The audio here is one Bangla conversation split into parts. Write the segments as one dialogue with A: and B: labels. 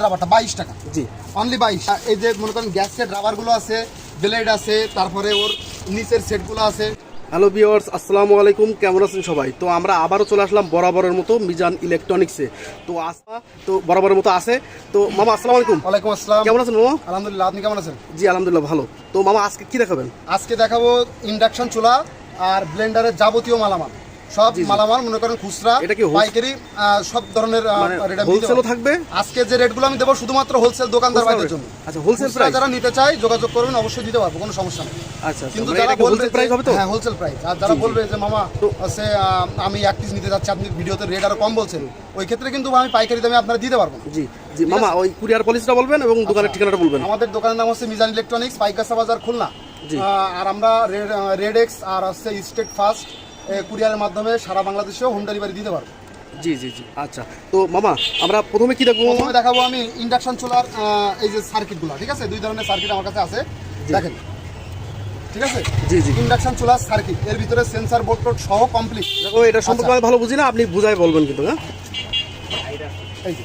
A: রাবারটা বাইশ টাকা।
B: জি।
A: অনলি বাইশ। এই যে মনে করেন গ্যাস সেট রাবারগুলো আছে ব্লেড আছে তারপরে ওর নিচের সেটগুলো আছে।
B: হ্যালো আসসালামু আলাইকুম। কেমন আছেন সবাই? তো আমরা আবারও চলে আসলাম বরাবরের মতো মিজান ইলেকট্রনিক্সে। তো আসা তো বরাবরের মতো আছে। তো মামা আসসালামু আলাইকুম।
A: ওয়ালাইকুম আসসালাম।
B: কেমন আছেন মামা?
A: আলহামদুলিল্লাহ আপনি কেমন আছেন?
B: জি আলহামদুলিল্লাহ ভালো। তো মামা আজকে কি দেখাবেন?
A: আজকে দেখাবো ইন্ডাকশন চুলা আর ব্লেন্ডারের যাবতীয় মালামাল। সব। মালামাল মনে করেন খুচরা? পাইকারি সব ধরনের
B: মানে হোলসেলও থাকবে?
A: আজকে যে রেটগুলো আমি দেবো শুধুমাত্র হোলসেল দোকানদার ভাইদের জন্য।
B: আচ্ছা হোলসেল প্রাইস
A: যারা নিতে চায় যোগাযোগ করবেন অবশ্যই দিতে পারব কোনো সমস্যা নেই।
B: আচ্ছা আচ্ছা
A: কিন্তু
B: মানে
A: যারা বলবে
B: প্রাইস হবে তো?
A: হ্যাঁ হোলসেল প্রাইস আর যারা। বলবে যে মামা হচ্ছে আমি এক পিস নিতে যাচ্ছি আপনি ভিডিওতে রেট আরও কম বলছেন। ওই ক্ষেত্রে কিন্তু আমি পাইকারি দামে আপনারা দিতে পারব
B: জি জি মামা ওই কুরিয়ার পলিসিটা বলবেন এবং দোকানের ঠিকানাটা বলবেন।
A: আমাদের দোকানের নাম হচ্ছে মিজান ইলেকট্রনিক্স পাইকাসা বাজার খুলনা। আর আমরা রেড এক্স আর হচ্ছে স্টেট ফার্স্ট। কুরিয়ারের মাধ্যমে সারা বাংলাদেশেও হোম ডেলিভারি দিতে পারব।
B: জি জি জি আচ্ছা। তো মামা আমরা প্রথমে কি দেখব?
A: প্রথমে দেখাবো আমি ইন্ডাকশন চুলার এই যে সার্কিটগুলো ঠিক আছে? দুই ধরনের সার্কিট আমার কাছে আছে। দেখেন। ঠিক আছে?
B: জি জি।
A: ইন্ডাকশন চুলার সার্কিট এর ভিতরে সেন্সার বোর্ড টোড সহ কমপ্লিট
B: দেখো এটা সম্পর্কে
A: আচ্ছা।
B: আমি ভালো বুঝি না আপনি বুঝাই বলবেন কিন্তু হ্যাঁ?
A: এই যে।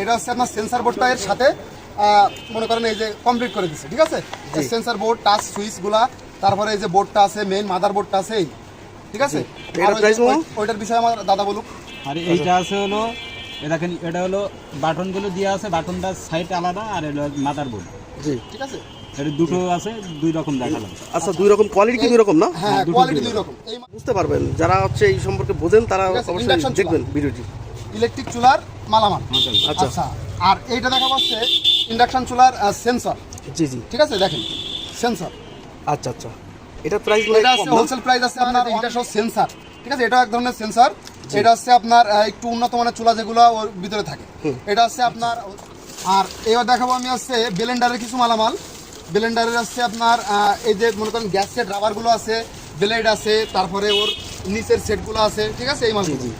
A: এটা হচ্ছে আপনার সেন্সার বোর্ডটা এর সাথে মনে করেন এই যে কমপ্লিট করে দিচ্ছে ঠিক আছে? সেন্সার বোর্ড টাচ সুইচগুলা তারপরে এই যে বোর্ডটা আছে মেইন মাদার বোর্ডটা আছে এই ঠিক আছে?
B: এটার?
A: ওই- ওইটার বিষয়ে আমার দাদা বলুক।
C: আর এইটা আছে হলো দেখেন এটা হলো বাটনগুলো দেওয়া আছে বাটনটা সাইড আলাদা আর এটা মাদার বোর্ড
B: জি।
A: ঠিক আছে?
C: এটা দুটো আছে দুই রকম দেখালাম।
B: আচ্ছা দুই রকম কোয়ালিটি কি দুই রকম না?
A: হ্যাঁ কোয়ালিটি দুই রকম। এই
B: বুঝতে পারবেন যারা হচ্ছে এই সম্পর্কে বোঝেন তারা অবশ্যই দেখবেন ভিডিওটি
A: ইলেকট্রিক চুলার মালামাল।
B: আচ্ছা।
A: আচ্ছা আর এইটা দেখা হচ্ছে ইন্ডাকশন চুলার সেন্সর
B: জি জি।
A: ঠিক আছে দেখেন সেন্সর
B: আচ্ছা আচ্ছা। এটা প্রাইস
A: এটা আছে হোলসেল প্রাইস আছে আপনার এটা সব সেন্সার ঠিক আছে? এটা এক ধরনের সেন্সার এটা হচ্ছে আপনার একটু উন্নত মানের চুলা যেগুলো ওর ভিতরে থাকে। এটা হচ্ছে আপনার আর এবার দেখাবো আমি হচ্ছে ব্লেন্ডারের কিছু মালামাল। ব্লেন্ডারের হচ্ছে আপনার এই যে মনে করেন গ্যাস সেট রাবারগুলো আছে ব্লেড আছে তারপরে ওর নিচের সেটগুলো আছে ঠিক আছে? এই মালগুলো।
B: জি।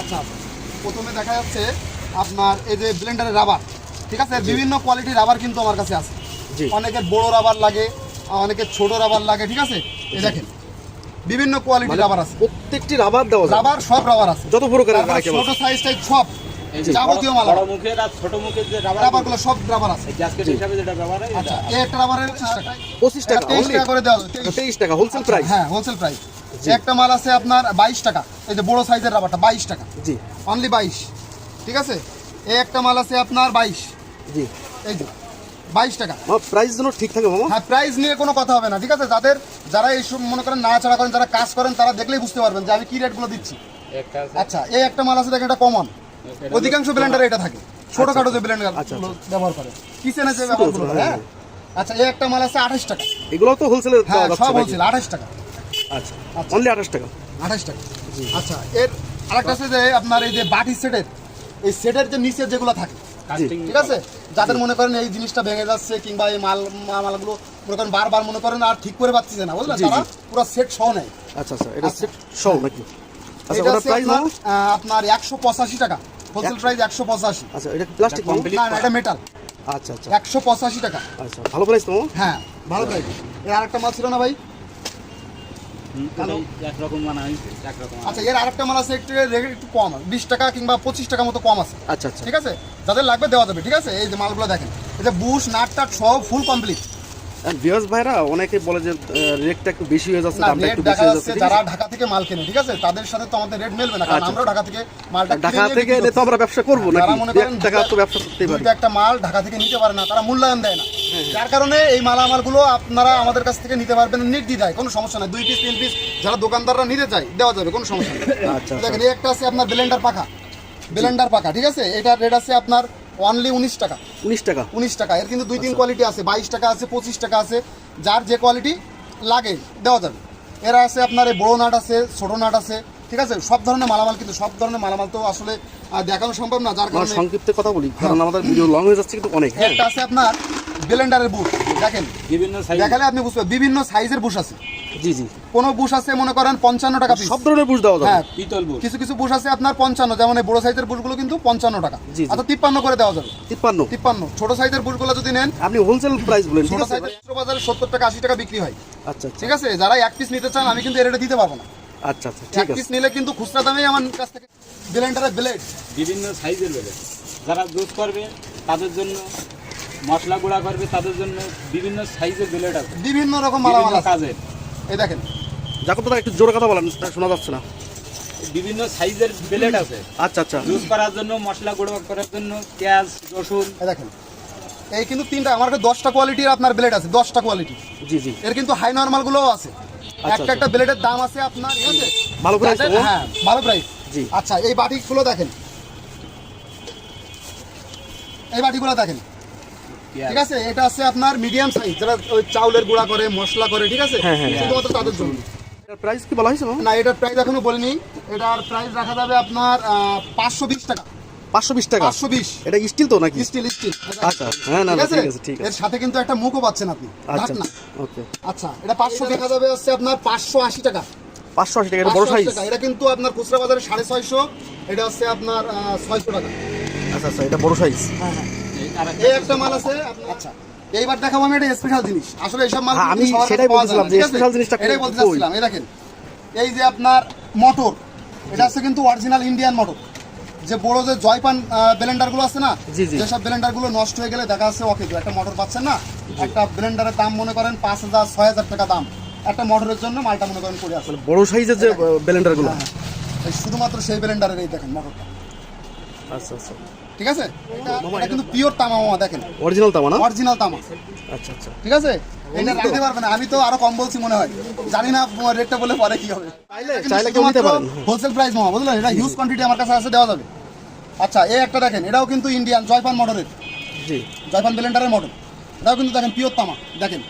A: আচ্ছা প্রথমে দেখা যাচ্ছে আপনার এই যে ব্লেন্ডারের রাবার ঠিক আছে? বিভিন্ন কোয়ালিটির রাবার কিন্তু আমার কাছে আছে। অনেকের বড় রাবার লাগে অনেকের ছোট রাবার লাগে ঠিক আছে? এই দেখেন বিভিন্ন কোয়ালিটির রাবার আছে।
B: প্রত্যেকটি রাবার দেওয়া
A: রাবার সব রাবার আছে।
B: যত প্রকারের
A: ছোট সাইজ সব যাবতীয় মালা
C: বড় মুখের আর ছোট মুখের যে রাবার
A: রাবারগুলো সব রাবার আছে।
C: গ্যাসকেট হিসাবে যেটা ব্যবহার হয়
A: আচ্ছা এই একটা রাবারের
B: পঁচিশ টাকা।
A: তেইশ
B: only?
A: টাকা করে দেওয়া যাবে তেইশ।
B: তেইশ টাকা হোলসেল প্রাইস
A: হ্যাঁ হোলসেল প্রাইস একটা মাল আছে আপনার বাইশ টাকা এই যে বড় সাইজের রাবারটা বাইশ টাকা।
B: জি।
A: অনলি বাইশ ঠিক আছে? এই একটা মাল আছে আপনার বাইশ।
B: জি।
A: এই যে বাইশ টাকা।
B: প্রাইস যেন ঠিক থাকে মামা।
A: হ্যাঁ প্রাইস নিয়ে কোনো কথা হবে না ঠিক আছে? যাদের যারা এইসব মনে করেন নাড়াচাড়া করেন যারা কাজ করেন তারা দেখলেই বুঝতে পারবেন যে আমি কি রেটগুলো দিচ্ছি। আচ্ছা এই একটা মাল আছে দেখেন এটা কমন অধিকাংশ ব্লেন্ডারে এটা থাকে। ছোটখাটো যে ব্লেন্ডার
B: আচ্ছা,
A: ব্যবহার করে। কিচেনে যে ব্যবহারগুলো করে, হ্যাঁ। আচ্ছা এই একটা মাল আছে আঠাশ টাকা।
B: এগুলো তো হোলসেলে
A: হ্যাঁ সব? বলছিল আঠাশ টাকা।
B: আচ্ছা
A: আচ্ছা।
B: অনলি আঠাশ টাকা।
A: আঠাশ টাকা। আচ্ছা এর আরেকটা আছে যে আপনার এই যে বাটি সেটের এই সেটের যে নিচে যেগুলো থাকে ঠিক আছে? যাদের মনে করেন এই জিনিসটা ভেঙে যাচ্ছে কিংবা এই মাল মালগুলো মনে করেন বারবার মনে করেন আর ঠিক করে পাচ্ছি না বুঝলেন? তারা পুরো সেট সহ নেয়।
B: আচ্ছা আচ্ছা এটা। সেট সহ নাকি? আচ্ছা ওটার প্রাইস
A: আপনার
B: মামা
A: আহ, আপনার একশো পঁচাশি টাকা। হোলসেল প্রাইস একশো পঁচাশি।
B: আচ্ছা এটা প্লাস্টিক
C: complete
A: না এটা মেটাল
B: আচ্ছা আচ্ছা।
A: একশো পঁচাশি টাকা।
B: আচ্ছা ভালো প্রাইস তো?
A: হ্যাঁ ভালো প্রাইস এর আরেকটা মাল ছিল না ভাই?
C: একরকম বানা হয়েছে
A: আচ্ছা এর আরেকটা মাল আছে একটু রেট একটু কম বিশ টাকা কিংবা পঁচিশ টাকা মতো কম আছে।
B: আচ্ছা আচ্ছা।
A: ঠিক আছে? যাদের লাগবে দেওয়া যাবে ঠিক আছে? এই যে মালগুলো দেখেন এই যে বুশ নাট টাট সব ফুল কমপ্লিট
B: ভিউয়ার্স ভাইরা অনেকে বলে যে রেটটা একটু বেশি হয়ে যাচ্ছে দামটা একটু বেশি হয়ে
A: যাচ্ছে
B: যাচ্ছে
A: যারা ঢাকা থেকে মাল কেনে ঠিক আছে? তাদের সাথে তো আমাদের রেট মিলবে না কারণ
B: আচ্ছা,
A: ঢাকা থেকে মালটা
B: ঢাকা থেকে এলে তো আমরা ব্যবসা করব
A: মনে
B: টাকা তো ব্যবসা পারি।
A: একটা মাল ঢাকা থেকে নিতে পারে না তারা মূল্যায়ন দেয় না। যার কারণে এই মালামালগুলো আপনারা আমাদের কাছ থেকে নিতে পারবেন নির্দ্বিধায়। কোনো সমস্যা নাই। দুই পিস তিন পিস যারা দোকানদাররা নিতে চায় দেওয়া যাবে কোনো সমস্যা নেই।
B: আচ্ছা,
A: দেখেন এই একটা আছে আপনার ব্লেন্ডার পাখা। ব্লেন্ডার পাখা ঠিক আছে? এটার রেট আছে আপনার অনলি উনিশ টাকা।
B: উনিশ টাকা।
A: উনিশ টাকা। এর কিন্তু দুই তিন কোয়ালিটি আছে। বাইশ টাকা আছে পঁচিশ টাকা আছে। যার যে কোয়ালিটি লাগে দেওয়া যাবে। এরা আছে আপনার এই বড়ো নাট আছে ছোটো নাট আছে। ঠিক আছে? সব ধরনের মালামাল কিন্তু সব ধরনের মালামাল তো আসলে দেখানো সম্ভব না যার কারণে
B: সংক্ষিপ্তে কথা বলি কারণ আমাদের ভিডিও লং হয়ে যাচ্ছে কিন্তু অনেক হ্যাঁ।
A: একটা আছে আপনার ব্লেন্ডারের বুশ দেখেন।
C: বিভিন্ন সাইজ
A: দেখালে আপনি বুঝবেন বিভিন্ন সাইজের বুশ আছে।
B: জি জি।
A: কোনো বুশ আছে মনে করেন পঞ্চান্ন টাকা পিস
B: সব ধরনের বুঝ দেওয়া যাবে।
A: হ্যাঁ।
C: পিতল বুট।
A: কিছু কিছু বুশ আছে আপনার পঞ্চান্ন যেমন এই বড় সাইজের বুশগুলো কিন্তু পঞ্চান্ন টাকা।
B: জি।
A: আচ্ছা তিপ্পান্ন করে দেওয়া যাবে।
B: তিপ্পান্ন।
A: তিপ্পান্ন। ছোট সাইজের বুশগুলো যদি নেন
B: আপনি হোলসেল প্রাইস বলেন
A: ছোট সাইজের বাজারে সত্তর টাকা আশি টাকা বিক্রি হয়।
B: আচ্ছা আচ্ছা।
A: ঠিক আছে? যারা এক পিস নিতে চান আমি কিন্তু এর রেটে দিতে পারব না।
B: আচ্ছা আচ্ছা ঠিক আছে।
A: পিস নিলে কিন্তু খুচরা দামেই আমার কাছ থেকে ব্লেন্ডারের ব্লেড
C: বিভিন্ন সাইজের বেলে যারা জুস করবে তাদের জন্য মশলা গুঁড়া করবে তাদের জন্য বিভিন্ন সাইজের ব্লেড আছে।
A: বিভিন্ন রকম মালামাল
C: কাজের।
A: এই দেখেন।
B: যাকব দাদা একটু জোরে কথা বলেন শোনা যাচ্ছে না।
C: বিভিন্ন সাইজের ব্লেড আছে।
B: আচ্ছা আচ্ছা।
C: জুস করার জন্য মশলা গুঁড়ো করার জন্য পেঁয়াজ রসুন।
A: এই দেখেন। এই কিন্তু তিনটা আমার কাছে দশটা কোয়ালিটির আপনার ব্লেড আছে দশটা কোয়ালিটি
B: জি জি।
A: এর কিন্তু হাই নর্মাল গুলোও আছে। একটা একটা ব্লেডের দাম আছে আপনার ঠিক আছে?
B: ভালো তো?
A: হ্যাঁ ভালো প্রাইস
B: জি।
A: আচ্ছা এই বাটিগুলো দেখেন। এই বাটিগুলো দেখেন। ঠিক আছে? এটা আছে আপনার মিডিয়াম সাইজ যারা ওই চাউলের গুঁড়া করে মশলা করে ঠিক আছে?
B: হ্যাঁ, হ্যাঁ।
A: শুধুমাত্র তাদের জন্য।
B: প্রাইস কি বলা হয়েছে
A: না এটার প্রাইস এখনও বলিনি। এটার প্রাইস রাখা যাবে আপনার পাঁচশো বিশ টাকা।
B: পাঁচশো বিশ টাকা।
A: পাঁচশো বিশ।
B: এটা স্টিল তো নাকি?
A: স্টিল স্টিল
B: আচ্ছা হ্যাঁ না ঠিক আছে? ঠিক
A: এর সাথে কিন্তু একটা মুখও পাচ্ছেন আপনি।
B: আচ্ছা
A: না
B: ওকে।
A: আচ্ছা এটা পাঁচশো দেখা যাবে হচ্ছে আপনার পাঁচশো আশি টাকা।
B: পাঁচশো আশি টাকা এটা বড় সাইজ
A: এটা কিন্তু আপনার খুচরা বাজারে সাড়ে ছয়শো এটা হচ্ছে আপনার ছয়শো টাকা।
B: আচ্ছা আচ্ছা এটা বড় সাইজ
A: হ্যাঁ হ্যাঁ।
C: এই
A: একটা মাল আছে আচ্ছা। এইবার দেখাবো আমি একটা স্পেশাল জিনিস। আসলে এইসব মাল
B: হ্যাঁ, আমি সেটাই বলছিলাম যে
A: আছে?
B: special জিনিসটা
A: এটাই বলতে চাচ্ছিলাম এই দেখেন। এই যে আপনার মোটর এটা আছে কিন্তু অরিজিনাল ইন্ডিয়ান মোটর যে বড় যে জয়পান ব্লেন্ডারগুলো আছে না। যেসব ব্লেন্ডারগুলো নষ্ট হয়ে গেলে দেখা যাচ্ছে ওকে একটা মোটর পাচ্ছেন না। একটা ব্লেন্ডারের দাম মনে করেন পাঁচ হাজার ছয় হাজার টাকা দাম। একটা মোটরের জন্য মালটা মনে করেন করে
B: আসলে বড় সাইজের যে ব্লেন্ডারগুলো
A: হ্যাঁ, এই শুধুমাত্র সেই ব্লেন্ডারের এই দেখেন মোটরটা
B: আচ্ছা আচ্ছা।
A: ঠিক আছে? এটা এটা কিন্তু পিওর তামা দেখেন।
B: অরিজিনাল তামা না?
A: অরিজিনাল তামা।
B: আচ্ছা আচ্ছা।
A: ঠিক আছে? এটা রাখতে পারবে না। আমি তো আরও কম বলছি মনে হয়। জানি না রেটটা বলে পরে কি হবে।
B: চাইলে কেউ নিতে পারেন
A: হোলসেল প্রাইস মামা বুঝলেন এটা হিউজ কোয়ান্টিটি আমার কাছে আছে দেওয়া যাবে। আচ্ছা এই একটা দেখেন এটাও কিন্তু ইন্ডিয়ান জয়পান মোটরের
B: জি।
A: জয়পান ব্লেন্ডারের মোটর এটাও কিন্তু দেখেন পিওর তামা দেখেন।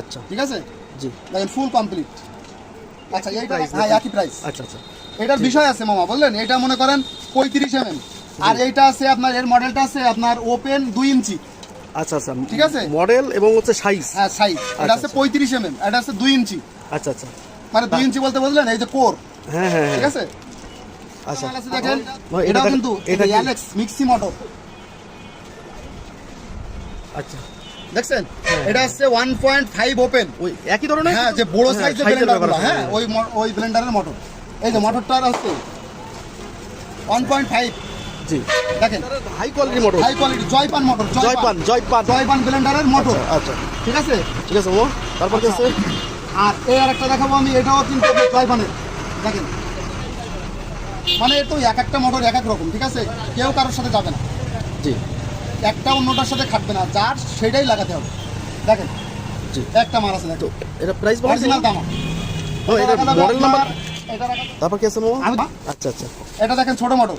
B: আচ্ছা।
A: ঠিক আছে?
B: জি।
A: দেখেন ফুল কমপ্লিট আচ্ছা এইটা হ্যাঁ। একই প্রাইস
B: আচ্ছা আচ্ছা।
A: এটার বিষয় আছে মামা বুঝলেন? এটা মনে করেন পঁয়ত্রিশ এম আর এইটা আছে আপনার এর মডেলটা আছে আপনার ওপেন দুই ইঞ্চি।
B: আচ্ছা আচ্ছা।
A: ঠিক আছে?
B: মডেল এবং হচ্ছে সাইজ
A: হ্যাঁ সাইজ এটা আছে
B: আচ্ছা।
A: পঁয়ত্রিশ এম এটা আছে দুই ইঞ্চি।
B: আচ্ছা আচ্ছা।
A: মানে দুই ইঞ্চি বলতে বুঝলেন এই যে কোর
B: হ্যাঁ হ্যাঁ
A: ঠিক
B: হ্যাঁ
A: আছে?
B: আচ্ছা।
A: দেখেন।
B: এটা
A: কিন্তু
B: এটা
A: অ্যালেক্স মিক্সি মোটর
B: আচ্ছা।
A: দেখছেন? এটা হচ্ছে ওয়ান পয়েন্ট ফাইভ ওপেন
B: ওই একই ধরনের?
A: হ্যাঁ যে বড়
B: হ্যাঁ,
A: সাইজের
B: size
A: ব্লেন্ডার হ্যাঁ ওই ওই ব্লেন্ডারের মোটর এই যে মোটরটা হচ্ছে ওয়ান পয়েন্ট ফাইভ
B: জি।
A: দেখেন
B: high quality motor
A: high quality Jaipan motor
B: Jaipan. Jaipan
A: Jaipan. ব্লেন্ডারের motor
B: আচ্ছা
A: ঠিক আছে?
B: ঠিক আছে মামা তারপর কি আছে?
A: আর এই আর একটা দেখাবো আমি এটাও কিন্তু জয়পানের। দেখেন। মানে তো এক একটা মোটর এক এক রকম ঠিক আছে? কেউ কারোর সাথে যাবে না।
B: জি।
A: একটা অন্যটার সাথে খাটবে না যার সেটাই লাগাতে হবে। দেখেন।
B: জি।
A: একটা মাল আছে দেখো
B: এটা প্রাইস বলা
A: অরিজিনাল দাম।
B: ও এটা মডেল নাম্বার
A: এটা রাখা-
B: তারপর কি আছে মামা আচ্ছা আচ্ছা।
A: এটা দেখেন ছোট মোটর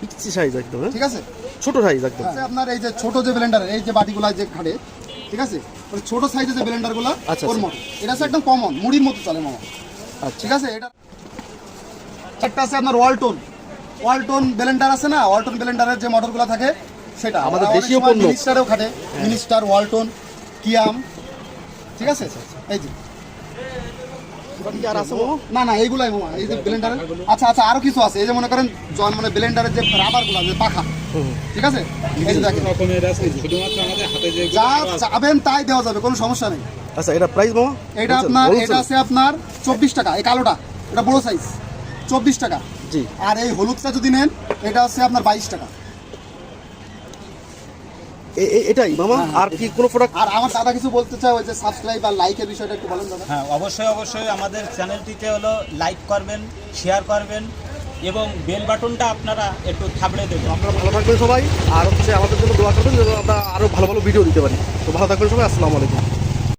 B: পিচ্ছি সাইজ একদম হ্যাঁ?
A: ঠিক আছে?
B: ছোট সাইজ একদম।
A: আপনার এই যে ছোট যে ব্লেন্ডার এই যে বাটিগুলা যে খাটে ঠিক আছে? ছোট সাইজের যে ব্লেন্ডারগুলো
B: আচ্ছা,
A: ওর
B: আচ্ছা।
A: মোটর এটা হচ্ছে একদম কমন মুড়ির মতো চলে মামা।
B: আচ্ছা।
A: ঠিক আছে? এটা একটা আছে আপনার ওয়ালটন ওয়ালটন ব্লেন্ডার আছে না? ওয়ালটন ব্লেন্ডারের যে মোটরগুলো থাকে সেটা।
B: আমাদের দেশীয় পণ্য।
A: মিনিস্টারেও খাটে। মিনিস্টার ওয়ালটন কিয়াম ঠিক আছে? এই যে
B: এবার কি আর আছে মামা
A: না না এইগুলাই মামা এই যে ব্লেন্ডারের আচ্ছা আচ্ছা আরও কিছু আছে এই যে মনে করেন জন- মানে ব্লেন্ডারের যে রাবারগুলো যে পাখা। ঠিক আছে? এই দেখেন।
C: শুধুমাত্র আমাদের হাতে যে
A: যা চাবেন তাই দেওয়া যাবে কোনো সমস্যা নেই।
B: আচ্ছা এটা প্রাইস মামা
A: এটা আপনার এটা আছে আপনার চব্বিশ টাকা এই কালোটা এটা বড় সাইজ চব্বিশ টাকা।
B: জি।
A: আর এই হলুদটা যদি নেন এটা হচ্ছে আপনার বাইশ টাকা।
B: এটাই মামা?
A: হ্যাঁ,
B: আর কি কোনো প্রোডাক্ট
A: আর আমার দাদা কিছু বলতে চাই ওই যে সাবস্ক্রাইব আর লাইকের বিষয়টা একটু বলেন দাদা।
C: হ্যাঁ অবশ্যই অবশ্যই আমাদের চ্যানেলটিতে হলো লাইক করবেন শেয়ার করবেন এবং বেল বাটনটা আপনারা একটু থাবড়ে দেবেন।
B: আপনারা ভালো থাকবেন সবাই আর হচ্ছে আমাদের জন্য দোয়া করবেন যেন আমরা আরও ভালো ভালো ভিডিও দিতে পারি। তো ভালো থাকবেন সবাই আসসালামু আলাইকুম।